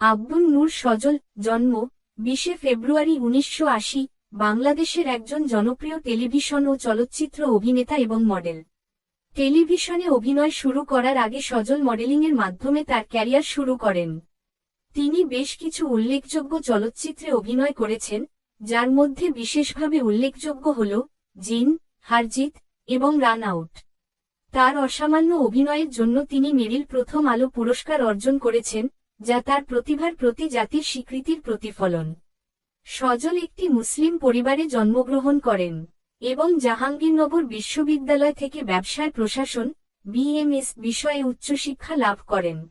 আব্দুল নূর সজল জন্ম বিশে ফেব্রুয়ারি উনিশশো আশি, বাংলাদেশের একজন জনপ্রিয় টেলিভিশন ও চলচ্চিত্র অভিনেতা এবং মডেল। টেলিভিশনে অভিনয় শুরু করার আগে সজল মডেলিংয়ের মাধ্যমে তার ক্যারিয়ার শুরু করেন। তিনি বেশ কিছু উল্লেখযোগ্য চলচ্চিত্রে অভিনয় করেছেন, যার মধ্যে বিশেষভাবে উল্লেখযোগ্য হল জিন হারজিত এবং রান আউট। তার অসামান্য অভিনয়ের জন্য তিনি মেরিল প্রথম আলো পুরস্কার অর্জন করেছেন যা তার প্রতিভার প্রতি জাতির স্বীকৃতির প্রতিফলন। সজল একটি মুসলিম পরিবারে জন্মগ্রহণ করেন এবং জাহাঙ্গীরনগর বিশ্ববিদ্যালয় থেকে ব্যবসায় প্রশাসন, বিএমএস বিষয়ে উচ্চশিক্ষা লাভ করেন।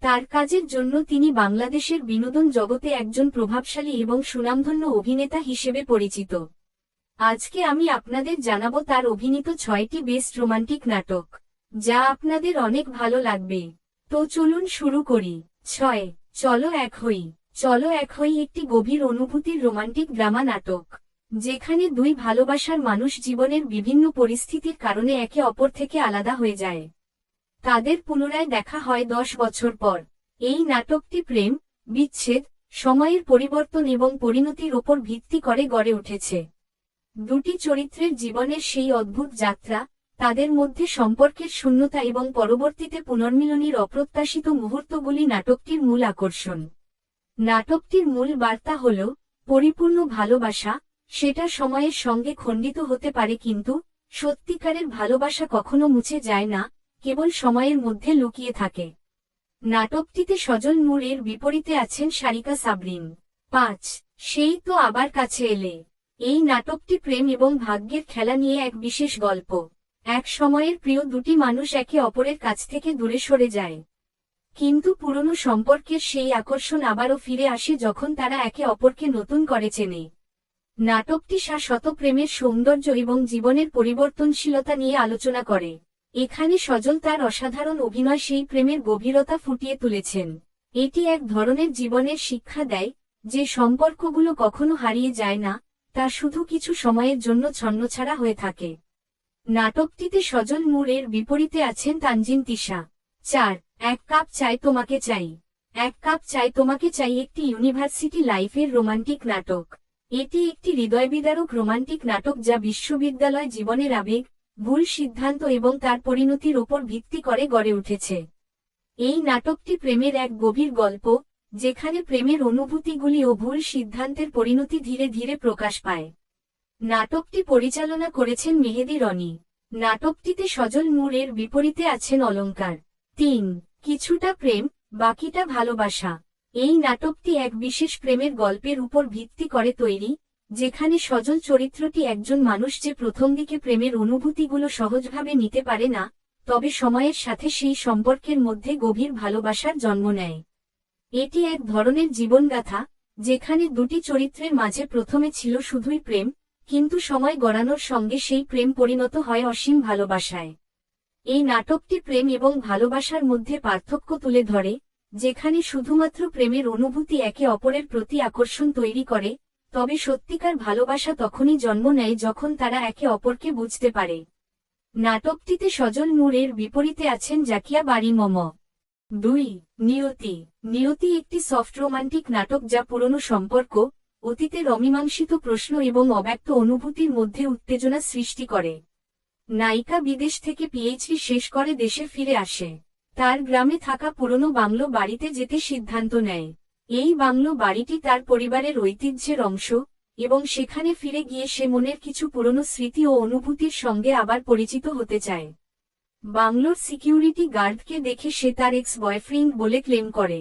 তার কাজের জন্য তিনি বাংলাদেশের বিনোদন জগতে একজন প্রভাবশালী এবং সুনামধন্য অভিনেতা হিসেবে পরিচিত। আজকে আমি আপনাদের জানাব তার অভিনীত ছয়টি বেস্ট রোমান্টিক নাটক, যা আপনাদের অনেক ভালো লাগবে। তো চলুন শুরু করি। ছয়, চলো এক হই। চলো এক হই একটি গভীর অনুভূতির রোমান্টিক ড্রামা নাটক, যেখানে দুই ভালোবাসার মানুষ জীবনের বিভিন্ন পরিস্থিতির কারণে একে অপর থেকে আলাদা হয়ে যায়। তাদের পুনরায় দেখা হয় দশ বছর পর। এই নাটকটি প্রেম, বিচ্ছেদ, সময়ের পরিবর্তন এবং পরিণতির ওপর ভিত্তি করে গড়ে উঠেছে। দুটি চরিত্রের জীবনের সেই অদ্ভুত যাত্রা তাদের মধ্যে সম্পর্কের শূন্যতা এবং পরবর্তীতে পুনর্মিলনীর অপ্রত্যাশিত মুহূর্তগুলি নাটকটির মূল আকর্ষণ। নাটকটির মূল বার্তা হল, পরিপূর্ণ ভালোবাসা, সেটা সময়ের সঙ্গে খণ্ডিত হতে পারে কিন্তু সত্যিকারের ভালোবাসা কখনো মুছে যায় না, কেবল সময়ের মধ্যে লুকিয়ে থাকে। নাটকটিতে সজল নূরের বিপরীতে আছেন সারিকা সাবরিন। পাঁচ, সেই তো আবার কাছে এলে। এই নাটকটি প্রেম এবং ভাগ্যের খেলা নিয়ে এক বিশেষ গল্প। এক সময়ের প্রিয় দুটি মানুষ একে অপরের কাছ থেকে দূরে সরে যায়। কিন্তু পুরনো সম্পর্কের সেই আকর্ষণ আবারও ফিরে আসে যখন তারা একে অপরকে নতুন করে চেনে। নাটকটি শত প্রেমের সৌন্দর্য এবং জীবনের পরিবর্তনশীলতা নিয়ে আলোচনা করে। এখানে সজল তার অসাধারণ অভিনয় সেই প্রেমের গভীরতা ফুটিয়ে তুলেছেন। এটি এক ধরনের জীবনের শিক্ষা দেয় যে সম্পর্কগুলো কখনো হারিয়ে যায় না, তা শুধু কিছু সময়ের জন্য ছন্নছাড়া হয়ে থাকে। নাটকটিতে সজল নূরের বিপরীতে আছেন তানজিন তিশা। চার, এক কাপ চাই তোমাকে চাই। এক কাপ চাই তোমাকে চাই একটি ইউনিভার্সিটি লাইফের রোমান্টিক নাটক। এটি একটি হৃদয়বিদারক রোমান্টিক নাটক যা বিশ্ববিদ্যালয় জীবনের আবেগ, ভুল সিদ্ধান্ত এবং তার পরিণতির ওপর ভিত্তি করে গড়ে উঠেছে। এই নাটকটি প্রেমের এক গভীর গল্প, যেখানে প্রেমের অনুভূতিগুলি ও ভুল সিদ্ধান্তের পরিণতি ধীরে ধীরে প্রকাশ পায়। নাটকটি পরিচালনা করেছেন মেহেদি রনি। নাটকটিতে সজল নূরের বিপরীতে আছেন অলঙ্কার। তিন, কিছুটা প্রেম, বাকিটা ভালোবাসা। এই নাটকটি এক বিশেষ প্রেমের গল্পের উপর ভিত্তি করে তৈরি, যেখানে সজল চরিত্রটি একজন মানুষ যে প্রথম দিকে প্রেমের অনুভূতিগুলো সহজভাবে নিতে পারে না, তবে সময়ের সাথে সেই সম্পর্কের মধ্যে গভীর ভালোবাসার জন্ম নেয়। এটি এক ধরনের জীবনগাথা, যেখানে দুটি চরিত্রের মাঝে প্রথমে ছিল শুধুই প্রেম কিন্তু সময় গড়ানোর সঙ্গে সেই প্রেম পরিণত হয় অসীম ভালোবাসায়। এই নাটকটি প্রেম এবং ভালোবাসার মধ্যে পার্থক্য তুলে ধরে, যেখানে শুধুমাত্র প্রেমের অনুভূতি একে অপরের প্রতি আকর্ষণ তৈরি করে, তবে সত্যিকার ভালোবাসা তখনই জন্ম নেয় যখন তারা একে অপরকে বুঝতে পারে। নাটকটিতে সজল নূরের বিপরীতে আছেন জাকিয়া বাড়ি মম। দুই, নিয়তি। নিয়তি একটি সফট রোমান্টিক নাটক যা পুরনো সম্পর্ক অতীতের অমীমাংসিত প্রশ্ন এবং অব্যক্ত অনুভূতির মধ্যে উত্তেজনা সৃষ্টি করে। নায়িকা বিদেশ থেকে পিএইচডি শেষ করে দেশে ফিরে আসে। তার গ্রামে থাকা পুরনো বাংলো বাড়িতে যেতে সিদ্ধান্ত নেয়। এই বাংলো বাড়িটি তার পরিবারের ঐতিহ্যের অংশ এবং সেখানে ফিরে গিয়ে সে মনের কিছু পুরনো স্মৃতি ও অনুভূতির সঙ্গে আবার পরিচিত হতে চায়। বাংলোর সিকিউরিটি গার্ডকে দেখে সে তার এক্স বয়ফ্রেন্ড বলে ক্লেম করে।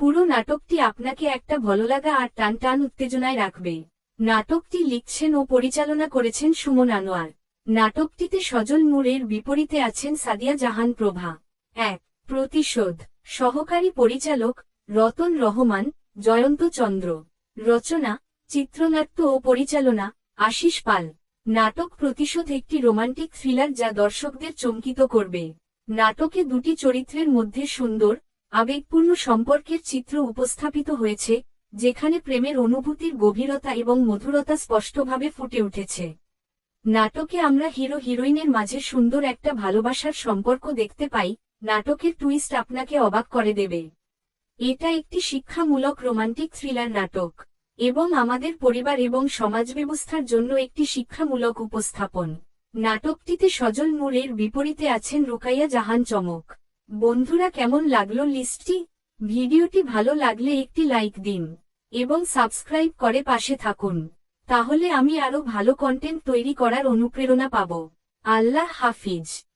পুরো নাটকটি আপনাকে একটা ভালোলাগা আর টান টান উত্তেজনায় রাখবে। নাটকটি লিখছেন ও পরিচালনা করেছেন সুমন আনোয়ার। নাটকটিতে সজল নূরের বিপরীতে আছেন সাদিয়া জাহান প্রভা। এক, প্রতিশোধ। সহকারী পরিচালক রতন রহমান, জয়ন্ত চন্দ্র। রচনা, চিত্রনাট্য ও পরিচালনা, আশিস পাল। নাটক প্রতিশোধ একটি রোমান্টিক থ্রিলার যা দর্শকদের চমকিত করবে। নাটকে দুটি চরিত্রের মধ্যে সুন্দর আবেগপূর্ণ সম্পর্কের চিত্র উপস্থাপিত হয়েছে, যেখানে প্রেমের অনুভূতির গভীরতা এবং মধুরতা স্পষ্টভাবে ফুটে উঠেছে। নাটকে আমরা হিরো হিরোইনের মাঝে সুন্দর একটা ভালোবাসার সম্পর্ক দেখতে পাই, নাটকের টুইস্ট আপনাকে অবাক করে দেবে। এটা একটি শিক্ষামূলক রোমান্টিক থ্রিলার নাটক, এবং আমাদের পরিবার এবং সমাজ ব্যবস্থার জন্য একটি শিক্ষামূলক উপস্থাপন। নাটকটিতে সজল নূরের বিপরীতে আছেন রুকাইয়া জাহান চমক। বন্ধুরা কেমন লাগল লিস্টটি? ভিডিওটি ভালো লাগলে একটি লাইক দিন এবং সাবস্ক্রাইব করে পাশে থাকুন। তাহলে আমি আরও ভালো কন্টেন্ট তৈরি করার অনুপ্রেরণা পাব। আল্লাহ হাফিজ।